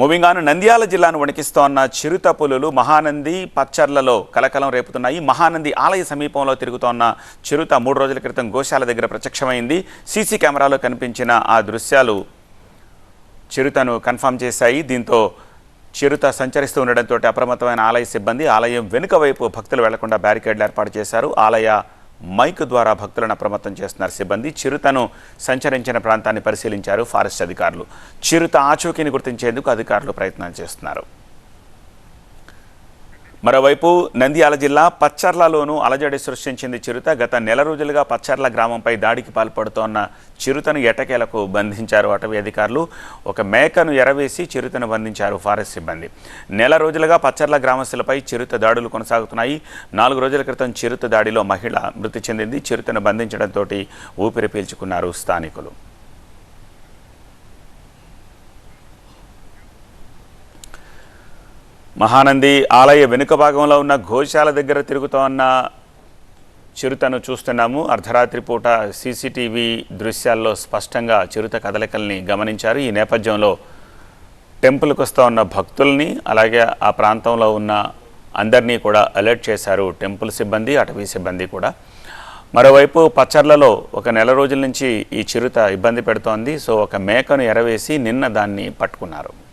Moving on Nandyal జిల్లాను వణికిస్తోన్న చిరుత పులులు మహానంది పచ్చర్లలో కలకలం రేపుతున్నాయి. మహానంది ఆలయ సమీపంలో తిరుగుతోన్న చిరుత మూడు రోజుల క్రితం గోశాల దగ్గర ప్రత్యక్షమైంది. సీసీ కెమెరాలో కనిపించిన ఆ దృశ్యాలు చిరుతను కన్ఫర్మ్ చేశాయి. దీంతో చిరుత సంచరిస్తూ ఉండడంతో అప్రమత్తమైన ఆలయ సిబ్బంది ఆలయం వెనుక వైపు భక్తులు వెళ్ళకుండా బ్యారికేడ్లు ఏర్పాటు చేశారు. ఆలయ మైక్ ద్వారా భక్తులను అప్రమత్తం చేస్తున్నారు సిబ్బంది. చిరుతను సంచరించిన ప్రాంతాన్ని పరిశీలించారు ఫారెస్ట్ అధికారులు. చిరుత ఆచూకీని గుర్తించేందుకు అధికారులు ప్రయత్నాలు చేస్తున్నారు. మరోవైపు నంద్యాల జిల్లా పచ్చర్లలోనూ అలజడి సృష్టించింది చిరుత. గత నెల రోజులుగా పచ్చర్ల గ్రామంపై దాడికి పాల్పడుతోన్న చిరుతను ఎటకేలకు బంధించారు అటవీ అధికారులు? ఒక మేకను ఎరవేసి చిరుతను బంధించారు ఫారెస్ట్ సిబ్బంది. నెల రోజులుగా పచ్చర్ల గ్రామస్తులపై చిరుత దాడులు కొనసాగుతున్నాయి. నాలుగు రోజుల క్రితం చిరుత దాడిలో మహిళ మృతి చెందింది. చిరుతను బంధించడంతో ఊపిరి పీల్చుకున్నారు స్థానికులు. మహానంది ఆలయ వెనుక భాగంలో ఉన్న గోశాల దగ్గర తిరుగుతోన్న చిరుతను చూస్తున్నాము. అర్ధరాత్రి పూట సీసీటీవీ దృశ్యాల్లో స్పష్టంగా చిరుత కదలికల్ని గమనించారు. ఈ నేపథ్యంలో టెంపుల్కి వస్తూ ఉన్న భక్తుల్ని అలాగే ఆ ప్రాంతంలో ఉన్న అందరినీ కూడా అలర్ట్ చేశారు టెంపుల్ సిబ్బంది అటవీ సిబ్బంది కూడా. మరోవైపు పచ్చర్లలో ఒక నెల రోజుల నుంచి ఈ చిరుత ఇబ్బంది పెడుతోంది. సో ఒక మేకను ఎరవేసి నిన్న దాన్ని పట్టుకున్నారు.